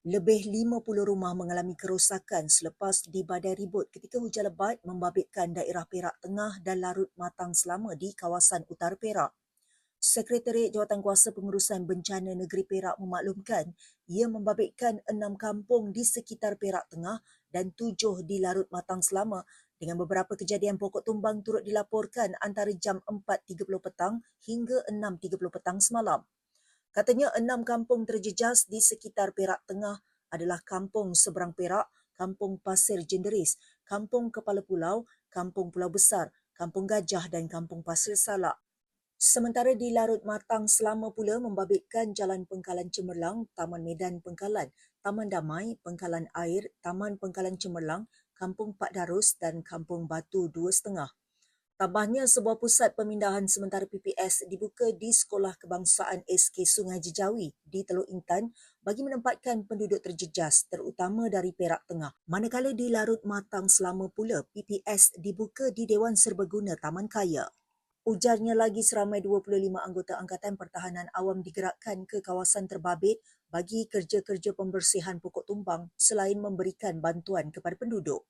Lebih 50 rumah mengalami kerosakan selepas dibadai ribut ketika hujan lebat membabitkan daerah Perak Tengah dan larut matang selama di kawasan utara Perak. Sekretariat Jawatankuasa Pengurusan Bencana Negeri Perak memaklumkan ia membabitkan enam kampung di sekitar Perak Tengah dan tujuh di larut matang selama dengan beberapa kejadian pokok tumbang turut dilaporkan antara jam 4.30 petang hingga 6.30 petang semalam. Katanya enam kampung terjejas di sekitar Perak Tengah adalah Kampung Seberang Perak, Kampung Pasir Jenderis, Kampung Kepala Pulau, Kampung Pulau Besar, Kampung Gajah dan Kampung Pasir Salak. Sementara di Larut Matang selama pula membabitkan Jalan Pengkalan Cemerlang, Taman Medan Pengkalan, Taman Damai, Pengkalan Air, Taman Pengkalan Cemerlang, Kampung Pak Darus dan Kampung Batu Dua Setengah. Tambahnya, sebuah pusat pemindahan sementara PPS dibuka di Sekolah Kebangsaan SK Sungai Jejawi di Teluk Intan bagi menempatkan penduduk terjejas terutama dari Perak Tengah. Manakala di Larut Matang selama pula PPS dibuka di Dewan Serbaguna Taman Kaya. Ujarnya lagi seramai 25 anggota Angkatan Pertahanan Awam digerakkan ke kawasan terbabit bagi kerja-kerja pembersihan pokok tumbang selain memberikan bantuan kepada penduduk.